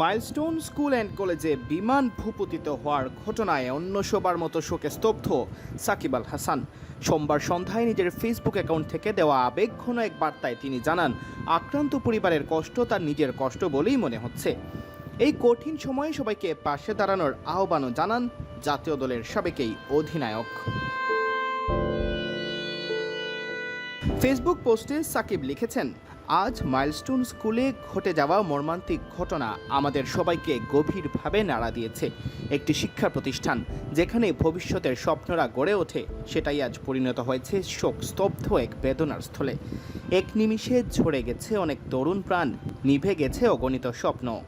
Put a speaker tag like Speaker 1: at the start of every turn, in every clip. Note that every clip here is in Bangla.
Speaker 1: মাইলস্টোন স্কুল অ্যান্ড কলেজে বিমান ভূপতিত হওয়ার ঘটনায় অন্য সবার মতো শোকে স্তব্ধ সাকিব আল হাসান। সোমবার সন্ধ্যায় নিজের ফেসবুক অ্যাকাউন্ট থেকে দেওয়া আবেগঘন এক বার্তায় তিনি জানান, আক্রান্ত পরিবারের কষ্ট তার নিজের কষ্ট বলেই মনে হচ্ছে। এই কঠিন সময়ে সবাইকে পাশে দাঁড়ানোর আহ্বানও জানান জাতীয় দলের সাবেকেই অধিনায়ক। ফেসবুক পোস্টে সাকিব লিখেছেন আজ মাইলস্টোন স্কুলে ঘটে যাওয়া মর্মান্তিক ঘটনা আমাদের সবাইকে গভীরভাবে নাড়া দিয়েছে। একটি শিক্ষা প্রতিষ্ঠান যেখানে ভবিষ্যতের স্বপ্নরা গড়ে ওঠে, সেটাই আজ পরিণত হয়েছে শোক স্তব্ধ এক বেদনার স্থলে। এক নিমিষে ঝরে গেছে অনেক তরুণ প্রাণ, নিভে গেছে অগণিত স্বপ্ন।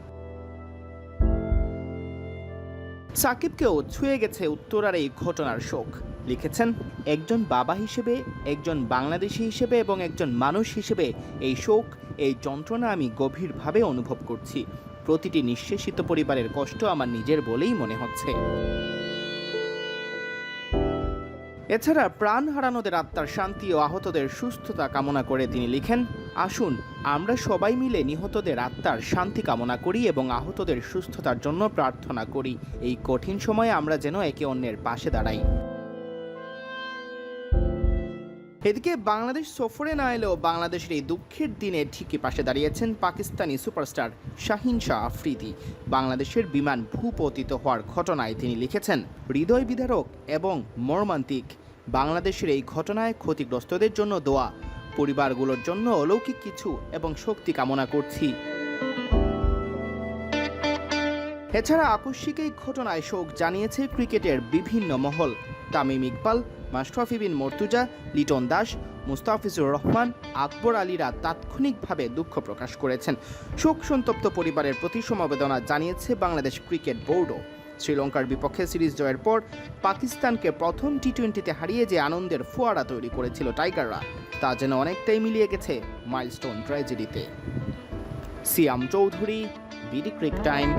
Speaker 1: সাকিবকেও ছুঁয়ে গেছে উত্তরার এই ঘটনার শোক। লিখেছেন, একজন বাবা হিসেবে, একজন বাংলাদেশি হিসেবে এবং একজন মানুষ হিসেবে এই শোক, এই যন্ত্রণা আমি গভীরভাবে অনুভব করছি। প্রতিটি নিঃশেষিত পরিবারের কষ্ট আমার নিজের বলেই মনে হচ্ছে। এছাড়া প্রাণ হারানোদের আত্মার শান্তি ও আহতদের সুস্থতা কামনা করে তিনি লিখেন, আসুন, আমরা সবাই মিলে নিহতদের আত্মার শান্তি কামনা করি এবং আহতদের সুস্থতার জন্য প্রার্থনা করি। এই কঠিন সময়ে আমরা যেন একে অন্যের পাশে দাঁড়াই। এদিকে বাংলাদেশ সফরে না এলেও বাংলাদেশের এই দুঃখের দিনে ঠিকই পাশে দাঁড়িয়েছেন পাকিস্তানি সুপারস্টার শাহিন শাহ আফ্রিদি। বাংলাদেশের বিমান ভূপতিত হওয়ার ঘটনায় তিনি লিখেছেন, হৃদয় বিদারক এবং মর্মান্তিক। বাংলাদেশের এই ঘটনায় ক্ষতিগ্রস্তদের জন্য দোয়া। পরিবারগুলোর জন্য অলৌকিক কিছু এবং শক্তি কামনা করছি। এছাড়া আকস্মিক এই ঘটনায় শোক জানিয়েছে ক্রিকেটের বিভিন্ন মহল। তামিম ইকবাল মাশরাফি বিন মর্তুজা, লিটন দাস, মুস্তাফিজুর রহমান, আকবর আলীরা তাৎক্ষণিকভাবে দুঃখ প্রকাশ করেছেন। শোক সন্তপ্ত পরিবারের প্রতি সমবেদনা জানিয়েছে বাংলাদেশ ক্রিকেট বোর্ডও। শ্রীলঙ্কার বিপক্ষে সিরিজ জয়ের পর পাকিস্তানকে প্রথম টি টোয়েন্টিতে হারিয়ে যে আনন্দের ফোয়ারা তৈরি করেছিল টাইগাররা, তা যেন অনেকটাই মিলিয়ে গেছে milestone ট্র্যাজেডিতে। Siam Chowdhury, BD cric time.